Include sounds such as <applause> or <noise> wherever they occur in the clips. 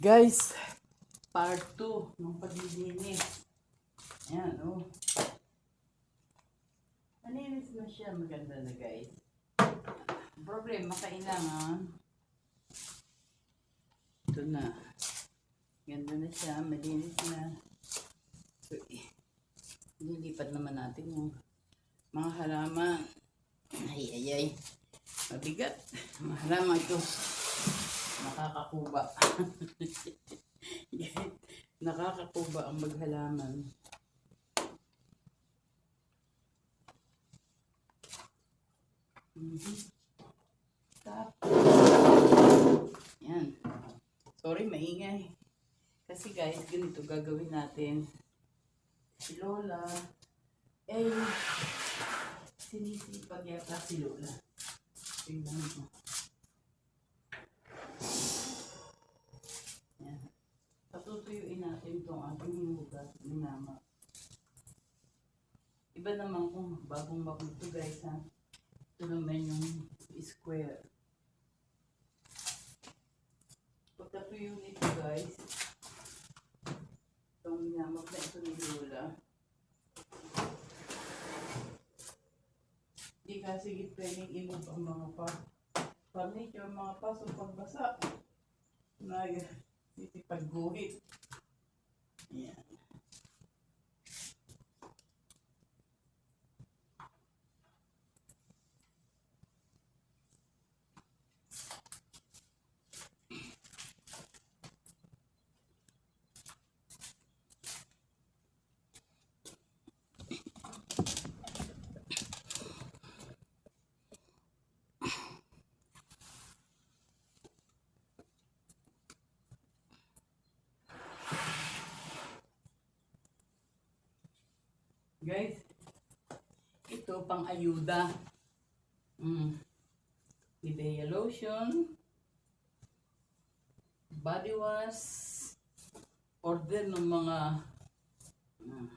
Guys, part 2 ng paglilinis. Ayan, oh. Malinis na siya. Maganda na, guys. Problema, kailangan. Ito na. Ganda na siya. Malinis na. So, eh, Lilipat naman natin yung mga halaman. Ay, ay, ay. Mabigat. Mga halaman ito. Nakakakuba. <laughs> Nakakakuba ang maghalaman. Mhm. Yan. Sorry, maingay. Kasi guys, ganito gagawin natin. Si Lola, eh, sinisipag yata si Lola. Tingnan mo. Yan. Patutuyuin ating hinugas minama. Iba naman kung bagong bagong ito guys ha. Ito naman yung square. Pagkatuyo nito guys, itong minamak na ito ni Lola. Hindi kasi pwedeng imove ang mga pa furniture, mga paso pagbasa. Nag <laughs> Yeah. Pang ayuda. Mm. Nivea lotion, body wash, order ng mga mm,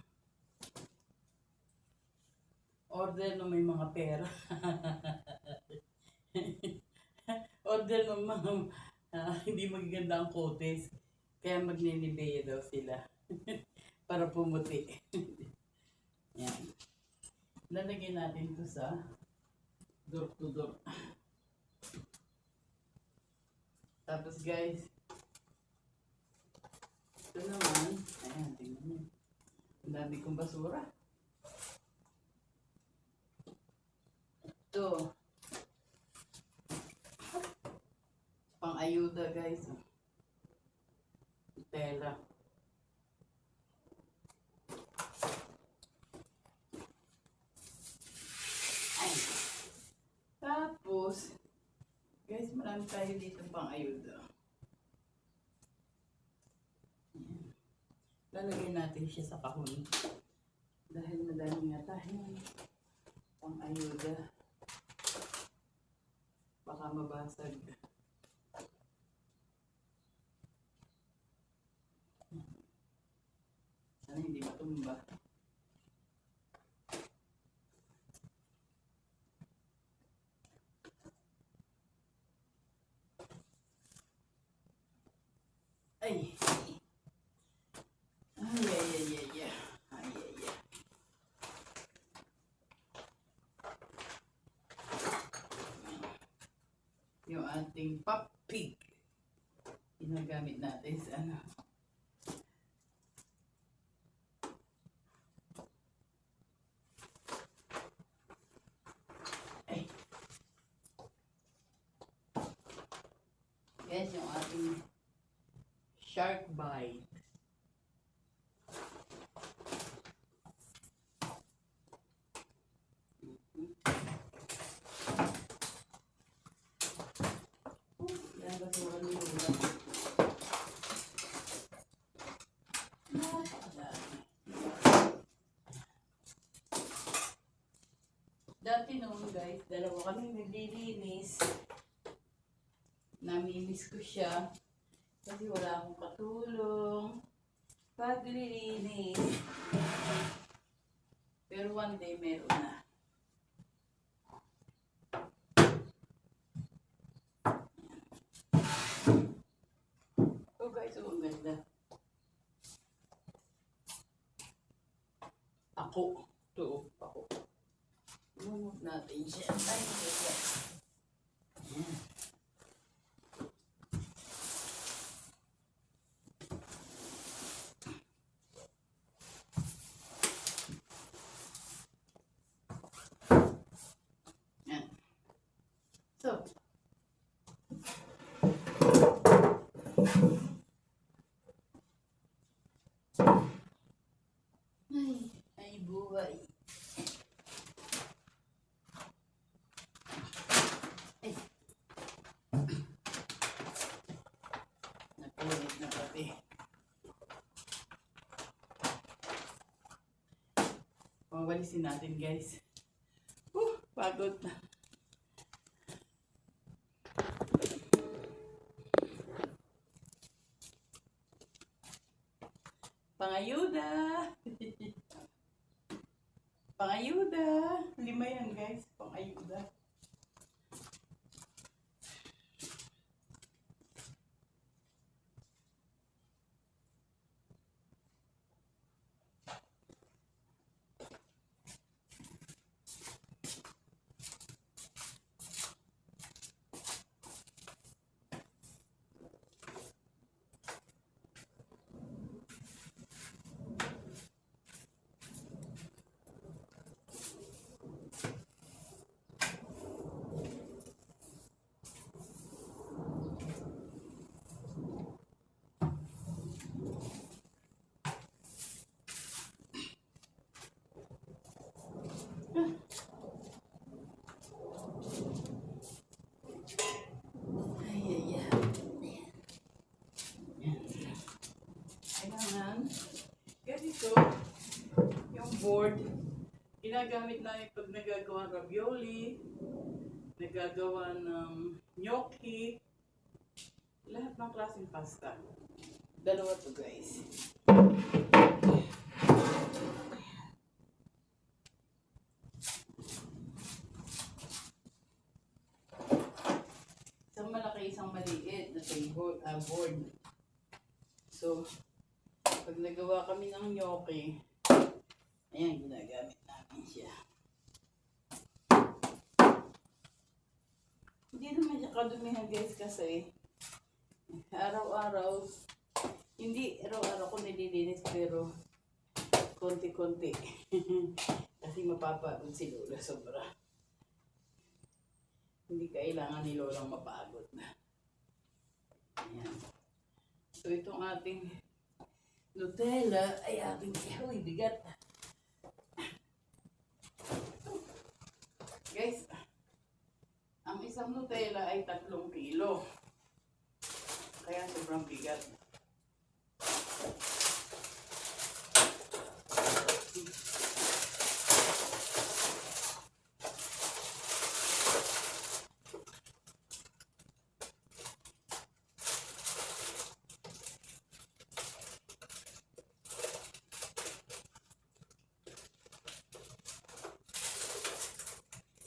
order ng may mga pera. <laughs> order ng mga ah, hindi magaganda ang kotes. Kaya magne-Nivea daw sila. <laughs> Para pumuti. <laughs> Yan. Lalagyan natin ito sa door to door. Tapos guys, ito naman, ayan, tingnan nyo. Ang dami kong basura. Ito. Pang ayuda guys. Tela. Ay. Tapos, guys, marami tayo dito pang ayuda. Ayan. Lalagyan natin siya sa kahon. Dahil madami nga tayo pang ayuda. Baka mabasag. Sana hindi matumba. Ay. Ay, ay, ay, ay, ay. Ay, ay, ay. Yung ating pop pig. Ginagamit natin sa ano. Ay. Guys, yung ating shark bite. Yan basura ni Lola. Napakadami. Dati noon guys, dalawa kami naglilinis. Namimiss ko siya. Kasi wala akong katulong. Paglilinis. Pero one day meron na. Ay, ay buhay. Ay. Nakulit na kape. Pawalisin natin guys. Uh, pagod na. Pangayuda! Lima yan guys, pangayuda. Ay, ay, ay. Yan. Kailangan, ganito, yung board, ginagamit namin pag nagagawa ravioli, nagagawa ng gnocchi, lahat ng klaseng pasta. Dalawa to guys. Isang malaki, isang maliit na table, ah, board. So, pag nagawa kami ng gnocchi, ayan, ginagamit namin siya. Hindi naman siya kadumihan guys kasi araw-araw, hindi araw-araw ko nililinis pero konti-konti. <laughs> kasi mapapagod si Lola sobra. Hindi kailangan ni Lolang mapagod. Ayan. So itong ating Nutella ay ating uy, bigat. Guys, ang isang Nutella ay tatlong kilo. Kaya sobrang bigat.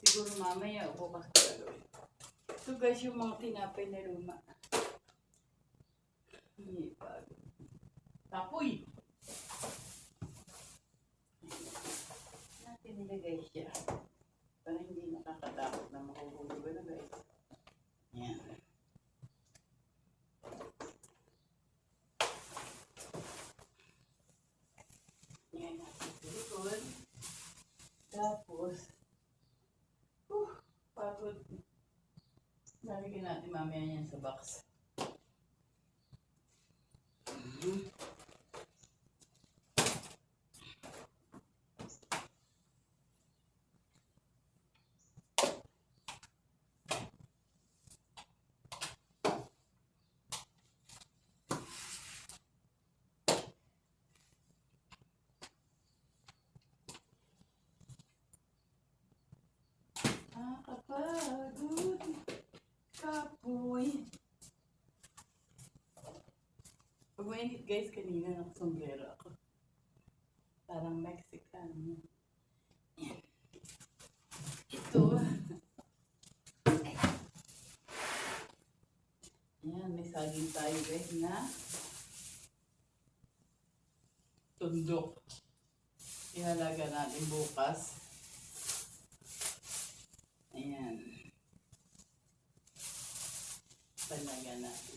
Siguro mamaya o bukas ko gagawin. Ito guys, yung mga tinapay na luma. Hindi. Tapoy! Natin nilagay siya. Para hindi nakakatakot na makuhulog na guys. Yan. Yan natin sa likod. Tapos, uh, pagod. Lalagyan natin mamaya yan sa box. Mhm. Pag guys, kanina nakasombrero ako. Parang Mexican. Yan. Ito. Yan, may saging tayo guys na tundok. Ihalaga natin bukas. Ayan. Panaga natin.